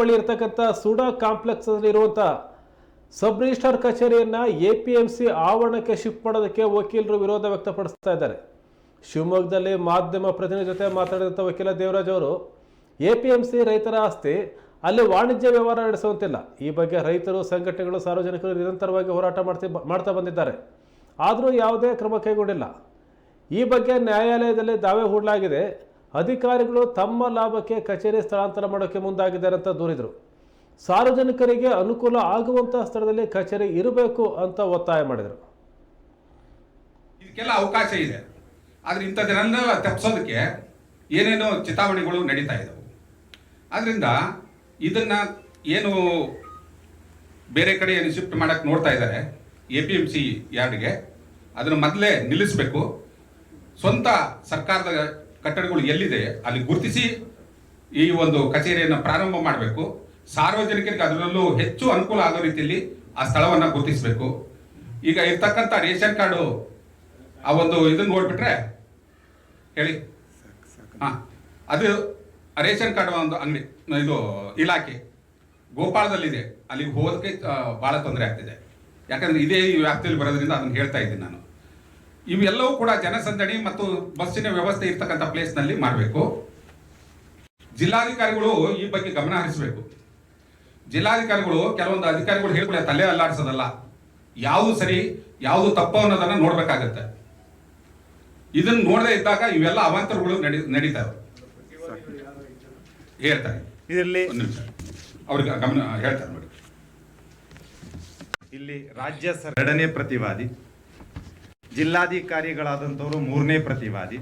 ಬಳಿ ಇರತಕ್ಕಂಥ ಸುಡಾ ಕಾಂಪ್ಲೆಕ್ಸ್ ಇರುವಂಥ ಸಬ್ ರಿಜಿಸ್ಟ್ರಾರ್ ಕಚೇರಿಯನ್ನ ಎ ಪಿ ಎಂ ಸಿ ಆವರಣಕ್ಕೆ ಶಿಫ್ಟ್ ಮಾಡೋದಕ್ಕೆ ವಕೀಲರು ವಿರೋಧ ವ್ಯಕ್ತಪಡಿಸ್ತಾ ಇದ್ದಾರೆ. ಶಿವಮೊಗ್ಗದಲ್ಲಿ ಮಾಧ್ಯಮ ಪ್ರತಿನಿಧಿ ಜೊತೆ ಮಾತಾಡಿದಂಥ ವಕೀಲ ದೇವರಾಜ್ ಅವರು ಎ ಪಿ ಎಂ ಸಿ ರೈತರ ಆಸ್ತಿ ಅಲ್ಲಿ ವಾಣಿಜ್ಯ ವ್ಯವಹಾರ ನಡೆಸುವಂತಿಲ್ಲ. ಈ ಬಗ್ಗೆ ರೈತರು, ಸಂಘಟನೆಗಳು ಸಾರ್ವಜನಿಕರು ನಿರಂತರವಾಗಿ ಹೋರಾಟ ಮಾಡ್ತಿ, ಮಾಡ್ತಾ ಬಂದಿದ್ದಾರೆ. ಆದರೂ ಯಾವುದೇ ಕ್ರಮ ಕೈಗೊಂಡಿಲ್ಲ. ಈ ಬಗ್ಗೆ ನ್ಯಾಯಾಲಯದಲ್ಲಿ ದಾವೆ ಹೂಡಲಾಗಿದೆ. ಅಧಿಕಾರಿಗಳು ತಮ್ಮ ಲಾಭಕ್ಕೆ ಕಚೇರಿ ಸ್ಥಳಾಂತರ ಮಾಡೋಕ್ಕೆ ಮುಂದಾಗಿದ್ದಾರೆ ಅಂತ ದೂರಿದರು. ಸಾರ್ವಜನಿಕರಿಗೆ ಅನುಕೂಲ ಆಗುವಂಥ ಸ್ಥಳದಲ್ಲಿ ಕಚೇರಿ ಇರಬೇಕು ಅಂತ ಒತ್ತಾಯ ಮಾಡಿದರು. ಇದಕ್ಕೆಲ್ಲ ಅವಕಾಶ ಇದೆ. ಆದ್ರೆ ಇಂಥದ್ದನ್ನ ತಪ್ಪಿಸೋದಕ್ಕೆ ಏನೇನೋ ಚಿತಾವಣೆಗಳು ನಡೀತಾ ಇದ್ದವು ಆದ್ರಿಂದ ಇದನ್ನ ಏನು ಬೇರೆ ಕಡೆ ಏನು ಶಿಫ್ಟ್ ಮಾಡಕ್ಕೆ ನೋಡ್ತಾ ಇದ್ದಾರೆ ಎ ಪಿ ಎಂ ಸಿ ಯಾರ್ಡ್ಗೆ, ಅದನ್ನು ಮೊದಲೇ ನಿಲ್ಲಿಸಬೇಕು. ಸ್ವಂತ ಸರ್ಕಾರದ ಕಟ್ಟಡಗಳು ಎಲ್ಲಿದೆ ಅಲ್ಲಿ ಗುರುತಿಸಿ ಈ ಒಂದು ಕಚೇರಿಯನ್ನು ಪ್ರಾರಂಭ ಮಾಡಬೇಕು. ಸಾರ್ವಜನಿಕರಿಗೆ ಅದರಲ್ಲೂ ಹೆಚ್ಚು ಅನುಕೂಲ ಆಗೋ ರೀತಿಯಲ್ಲಿ ಆ ಸ್ಥಳವನ್ನು ಗುರುತಿಸಬೇಕು. ಈಗ ಇರ್ತಕ್ಕಂಥ ರೇಷನ್ ಕಾರ್ಡು ಆ ಒಂದು ಇದನ್ನ ನೋಡ್ಬಿಟ್ರೆ ಹೇಳಿ. ಹಾಂ, ಅದು ರೇಷನ್ ಕಾರ್ಡ್ ಒಂದು ಅಂಗಡಿ, ಇದು ಇಲಾಖೆ. ಗೋಪಾಳದಲ್ಲಿದೆ. ಅಲ್ಲಿಗೆ ಹೋಗೋದಕ್ಕೆ ಭಾಳ ತೊಂದರೆ ಆಗ್ತಿದೆ. ಯಾಕಂದ್ರೆ ಇದೇ ವ್ಯಾಪ್ತಿಯಲ್ಲಿ ಬರೋದ್ರಿಂದ ಅದನ್ನು ಹೇಳ್ತಾ ಇದ್ದೀನಿ ನಾನು. ಇವೆಲ್ಲವೂ ಕೂಡ ಜನಸಂದಣಿ ಮತ್ತು ಬಸ್ಸಿನ ವ್ಯವಸ್ಥೆ ಇರ್ತಕ್ಕಂಥ ಪ್ಲೇಸ್ನಲ್ಲಿ ಮಾಡಬೇಕು. ಜಿಲ್ಲಾಧಿಕಾರಿಗಳು ಈ ಬಗ್ಗೆ ಗಮನ ಹರಿಸಬೇಕು. ಜಿಲ್ಲಾಧಿಕಾರಿಗಳು ಕೆಲವೊಂದು ಅಧಿಕಾರಿಗಳು ಹೇಳ್ಕೊಳ್ಳಿ ತಲೆ ಅಲ್ಲಾಡಿಸೋದಲ್ಲ. ಯಾವುದು ಸರಿ ಯಾವುದು ತಪ್ಪು ಅನ್ನೋದನ್ನ ನೋಡ್ಬೇಕಾಗತ್ತೆ. ಇದನ್ನ ನೋಡದೇ ಇದ್ದಾಗ ಇವೆಲ್ಲ ಅವಾಂತರಗಳು ನಡಿ ನಡೀತಾವೆ ಹೇಳ್ತಾರೆ. ಇದರಲ್ಲಿ ಅವ್ರಿಗೆ ಗಮನ ಹೇಳ್ತಾರೆ ನೋಡಿ. ಇಲ್ಲಿ ರಾಜ್ಯ ಸರ್ ಎರಡನೇ ಪ್ರತಿವಾದಿ. ಜಿಲ್ಲಾಧಿಕಾರಿಗಳಾದಂಥವರು ಮೂರನೇ ಪ್ರತಿವಾದಿ.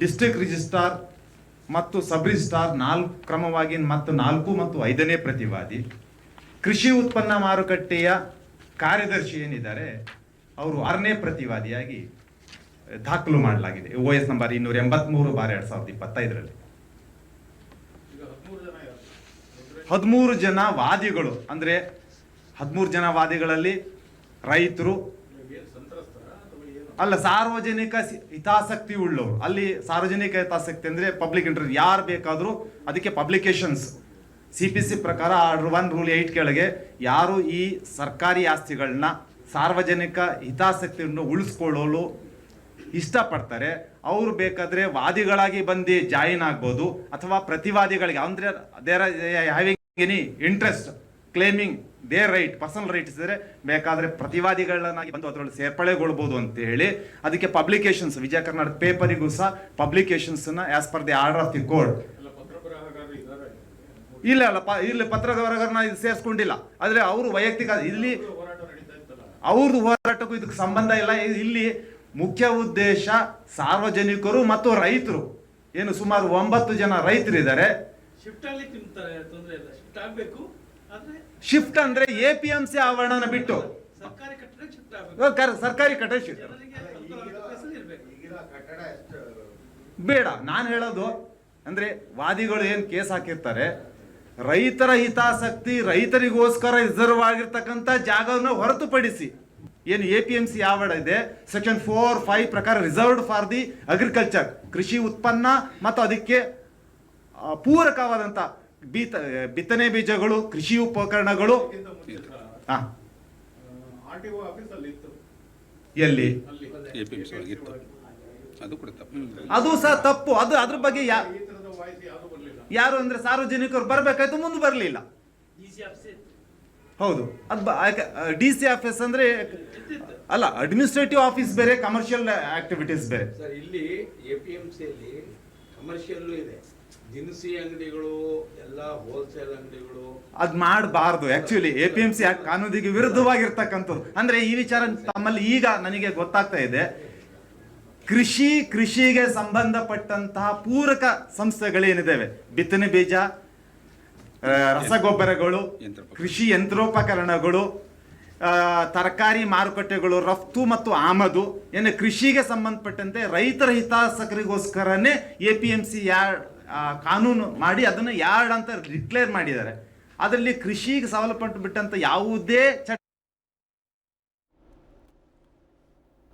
ಡಿಸ್ಟ್ರಿಕ್ಟ್ ರಿಜಿಸ್ಟ್ರಾರ್ ಮತ್ತು ಸಬ್ ರಿಜಿಸ್ಟ್ರಾರ್ ನಾಲ್ಕು, ಕ್ರಮವಾಗಿ ಮತ್ತು ನಾಲ್ಕು ಮತ್ತು ಐದನೇ ಪ್ರತಿವಾದಿ. ಕೃಷಿ ಉತ್ಪನ್ನ ಮಾರುಕಟ್ಟೆಯ ಕಾರ್ಯದರ್ಶಿ ಏನಿದ್ದಾರೆ, ಅವರು ಆರನೇ ಪ್ರತಿವಾದಿಯಾಗಿ ದಾಖಲು ಮಾಡಲಾಗಿದೆ. ಒ ಎಸ್ ನಂಬರ್ ಇನ್ನೂರ ಎಂಬತ್ಮೂರು ಬಾರಿ ಎರಡ್ ಸಾವಿರದ ಇಪ್ಪತ್ತೈದರಲ್ಲಿ. ಹದಿಮೂರು ಜನ ವಾದಿಗಳು, ಅಂದರೆ ಹದಿಮೂರು ಜನ ವಾದಿಗಳಲ್ಲಿ ರೈತರು ಅಲ್ಲ, ಸಾರ್ವಜನಿಕ ಹಿತಾಸಕ್ತಿ ಉಳ್ಳವರು ಅಲ್ಲಿ ಸಾರ್ವಜನಿಕ ಹಿತಾಸಕ್ತಿ ಅಂದ್ರೆ ಪಬ್ಲಿಕ್ ಇಂಟ್ರೆಸ್ಟ್ ಯಾರು ಬೇಕಾದರೂ ಅದಕ್ಕೆ ಪಬ್ಲಿಕೇಶನ್ಸ್ ಸಿ ಪಿ ಸಿ ಪ್ರಕಾರ ಆರ್ಡರ್ ಒನ್ ರೂಲ್ ಏಟ್ ಕೆಳಗೆ ಯಾರು ಈ ಸರ್ಕಾರಿ ಆಸ್ತಿಗಳನ್ನ ಸಾರ್ವಜನಿಕ ಹಿತಾಸಕ್ತಿಯನ್ನು ಉಳಿಸ್ಕೊಳ್ಳಲು ಇಷ್ಟಪಡ್ತಾರೆ, ಅವರು ಬೇಕಾದ್ರೆ ವಾದಿಗಳಾಗಿ ಬಂದು ಜಾಯಿನ್ ಆಗ್ಬೋದು ಅಥವಾ ಪ್ರತಿವಾದಿಗಳಿಗೆ, ಅಂದ್ರೆ there having any interest claiming they right personal rights ಇದ್ರೆ ಬೇಕಾದ್ರೆ ಪ್ರತಿವಾದಿಗಳನ್ನಾಗಿ ಬಂದು ಅದರಲ್ಲಿ ಸೇರ್ಪಡೆಗೊಳ್ಬೋದು ಅಂತ ಹೇಳಿ ಅದಕ್ಕೆ ಪಬ್ಲಿಕೇಶನ್ಸ್ ವಿಜಯ ಕರ್ನಾಟಕ ಪೇಪರಿಗೂ ಸಹ ಪಬ್ಲಿಕೇಶನ್ಸ್ನ as per the order of the court ಇಲ್ಲ ಅಲ್ಲ ಇಲ್ಲಿ ಇಲ್ಲಿ ಹೊರಗರನ್ನ ಇದು ಸೇರಿಸ್ಕೊಂಡಿಲ್ಲ. ಆದರೆ ಅವರು ವೈಯಕ್ತಿಕ, ಇಲ್ಲಿ ಅವ್ರದ್ದು ಹೋರಾಟಕ್ಕೂ ಇದಕ್ಕೆ ಸಂಬಂಧ ಇಲ್ಲ. ಇಲ್ಲಿ ಮುಖ್ಯ ಉದ್ದೇಶ ಸಾರ್ವಜನಿಕರು ಮತ್ತು ರೈತರು. ಏನು ಸುಮಾರು ಒಂಬತ್ತು ಜನ ರೈತರಿದ್ದಾರೆ. ಶಿಫ್ಟ್ ಅಲ್ಲಿ ತಿಂತಾರೆ, ತೊಂದ್ರೆ ಇಲ್ಲ. ಶಿಫ್ಟ್ ಶಿಫ್ಟ್ ಅಂದ್ರೆ ಎ ಪಿ ಎಂ ಸಿ ಆವರಣ ಬಿಟ್ಟು. ಸರ್ಕಾರಿ ಕಟ್ಟಡ ಶಿಫ್ಟ್ ಬೇಡ ನಾನು ಹೇಳೋದು ಅಂದ್ರೆ ವಾದಿಗಳು ಏನ್ ಕೇಸ್ ಹಾಕಿರ್ತಾರೆ ರೈತರ ಹಿತಾಸಕ್ತಿ ರೈತರಿಗೋಸ್ಕರ ರಿಸರ್ವ್ ಆಗಿರ್ತಕ್ಕಂಥ ಜಾಗವನ್ನು ಹೊರತುಪಡಿಸಿ. ಏನು ಎ ಪಿ ಎಂ ಸಿ ಯಾವಡ ಇದೆ ಸೆಕ್ಷನ್ ಫೋರ್ ಫೈವ್ ಪ್ರಕಾರ ರಿಸರ್ವ್ಡ್ ಫಾರ್ ದಿ ಅಗ್ರಿಕಲ್ಚರ್ ಕೃಷಿ ಉತ್ಪನ್ನ ಮತ್ತು ಅದಕ್ಕೆ ಪೂರಕವಾದಂಥ ಬೀತ ಬಿತ್ತನೆ ಬೀಜಗಳು ಕೃಷಿ ಉಪಕರಣಗಳು. ಹಾ ಎಲ್ಲಿ? ಅದು ಸಹ ತಪ್ಪು. ಅದು ಅದ್ರ ಬಗ್ಗೆ ಯಾರು ಅಂದ್ರೆ ಸಾರ್ವಜನಿಕರು ಬರ್ಬೇಕಾಯ್ತು ಮುಂದೆ ಬರಲಿಲ್ಲ. ಡಿ ಆಫೀಸ್ ಇತ್ತು. ಹೌದು. ಅದು ಡಿ ಸಿ ಆಫೀಸ್ ಅಂದ್ರೆ ಅಲ್ಲ ಅಡ್ಮಿನಿಸ್ಟ್ರೇಟಿವ್ ಆಫೀಸ್ ಬೇರೆ ಕಮರ್ಷಿಯಲ್ ಆಕ್ಟಿವಿಟೀಸ್ ಬೇರೆ. ಸರ್ ಇಲ್ಲಿ ಎಪಿಎಂಸಿ ಪಿ ಎಂ ಸಿಯಲ್ಲಿ ಕಮರ್ಷಿಯಲ್ಲು ಇದೆ. ದಿನಸಿ ಅಂಗಡಿಗಳು ಎಲ್ಲ ಹೋಲ್ಸೇಲ್ ಅಂಗಡಿಗಳು. ಅದ್ ಮಾಡಬಾರ್ದು. Actually A P M C ಕಾನೂನಿಗೆ ವಿರುದ್ಧವಾಗಿರ್ತಕ್ಕಂಥದ್ದು. ಅಂದ್ರೆ ಈ ವಿಚಾರ ತಮ್ಮಲ್ಲಿ ಈಗ ನನಗೆ ಗೊತ್ತಾಗ್ತಾ ಇದೆ. ಕೃಷಿ ಕೃಷಿಗೆ ಸಂಬಂಧಪಟ್ಟಂತಹ ಪೂರಕ ಸಂಸ್ಥೆಗಳೇನಿದ್ದಾವೆ ಬಿತ್ತನೆ ಬೀಜ ರಸಗೊಬ್ಬರಗಳು ಕೃಷಿ ಯಂತ್ರೋಪಕರಣಗಳು ತರಕಾರಿ ಮಾರುಕಟ್ಟೆಗಳು ರಫ್ತು ಮತ್ತು ಆಮದು. ಏನು ಕೃಷಿಗೆ ಸಂಬಂಧಪಟ್ಟಂತೆ ರೈತರ ಹಿತಾಸಕರಿಗೋಸ್ಕರನೇ A P M C yard ಕಾನೂನು ಮಾಡಿ ಅದನ್ನು ಯಾರ್ಡ್ ಅಂತ ಡಿಕ್ಲೇರ್ ಮಾಡಿದ್ದಾರೆ. ಅದರಲ್ಲಿ ಕೃಷಿಗೆ ಸವಲತ್ತು ಬಿಟ್ಟಂತ ಯಾವುದೇ ಚಟ